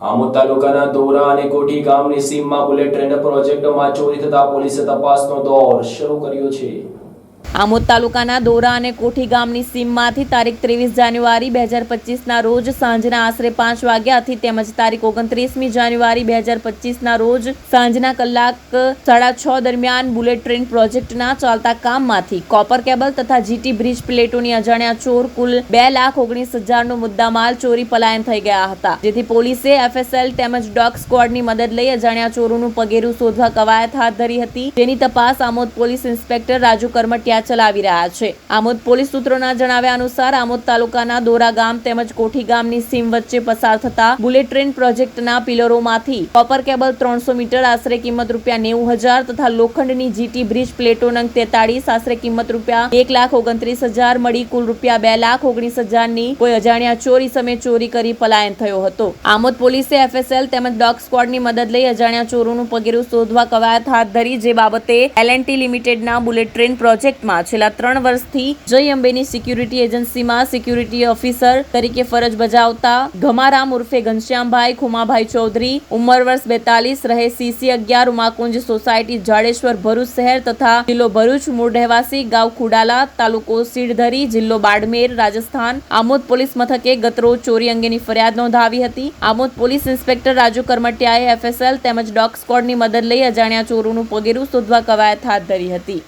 આમોદ તાલુકાના દોરા અને કોઠી ગામની સીમમાં બુલેટ ટ્રેન પ્રોજેક્ટમાં ચોરી થતા પોલીસે તપાસનો દોર શરૂ કર્યો છે. આમોદ તાલુકાના દોરા અને કોઠી ગામની સીમમાંથી તારીખ ત્રેવીસ જાન્યુઆરી બે હજાર પચીસના રોજ સાંજના આશરે પાંચ વાગ્યાથી તેમજ તારીખ ઓગણત્રીસમી જાન્યુઆરી બે હજાર પચીસના રોજ સાંજના કલાક સાડા છ દરમિયાન બુલેટ ટ્રેન પ્રોજેક્ટના ચાલતા કામમાંથી કોપર કેબલ તથા જીટી બ્રિજ પ્લેટોની અજાણ્યા ચોર કુલ બે લાખ ઓગણીસ હજારનો મુદ્દામાલ ચોરી પલાયન થઈ ગયા હતા, જેથી પોલીસે એફએસએલ તેમજ ડોગ સ્ક્વોડની મદદ લઈ અજાણ્યા ચોરોનું પગેરું શોધવા કવાયત હાથ ધરી હતી. જેની તપાસ આમોદ પોલીસ ઇન્સ્પેક્ટર રાજુ કરમટિયા ચલાવી રહ્યા છે. આમોદ પોલીસ સૂત્રોના જણાવ્યા અનુસાર, આમોદ તાલુકાના દોરા ગામ તેમજ કોઠી ગામની સીમ વચ્ચે પસાર થતા બુલેટ ટ્રેન પ્રોજેક્ટના પિલરોમાંથી કોપર કેબલ ત્રણસો મીટર, આશરે કિંમત રૂપિયા નેવું હજાર તથા લોખંડની જીટી બ્રિજ પ્લેટો નંગ તેતાળીસ, આશરે કિંમત રૂપિયા એક લાખ ઓગણત્રીસ હજાર મળી કુલ રૂપિયા બે લાખ ઓગણીસ હજારની કોઈ અજાણ્યા ચોરી સમયે ચોરી કરી પલાયન થયો હતો. આમોદ પોલીસે એફએસએલ તેમજ ડોગ સ્ક્વોડની મદદ લઈ અજાણ્યા ચોરોનું પગેરું શોધવા કવાયત હાથ ધરી, જે બાબતે એલએનટી લિમિટેડના બુલેટ ટ્રેન પ્રોજેક્ટમાં છેલ્લા ત્રણ વર્ષથી જય અંબેની સિક્યુરિટી એજન્સીમાં સિક્યુરિટી ઓફિસર તરીકે ફરજ બજાવતા ઘમારામ ઉર્ફે ઘનશ્યામભાઈ ખુમાભાઈ ચૌધરી ઉંમર વર્ષ બેતાલીસ, રહે સીસી અગિયાર, ઉમાકુંજ સોસાયટી, જાડેશ્વર ભરૂચ શહેર તથા જિલ્લો ભરૂચ, મૂળ રહેવાસી, ગાંવ ખુડાલા, તાલુકો સીડધરી, જિલ્લો બાડમેર, રાજસ્થાન. આમોદ પોલીસ મથકે ગતરોજ ચોરી અંગેની ફરિયાદ નોંધાવી હતી. આમોદ પોલીસ ઇન્સ્પેક્ટર રાજુ કરમટિયાએ એફએસએલ તેમજ ડોગ સ્કોડની મદદ લઈ અજાણ્યા ચોરોનું પગેરું શોધવા કવાયત હાથ ધરી હતી.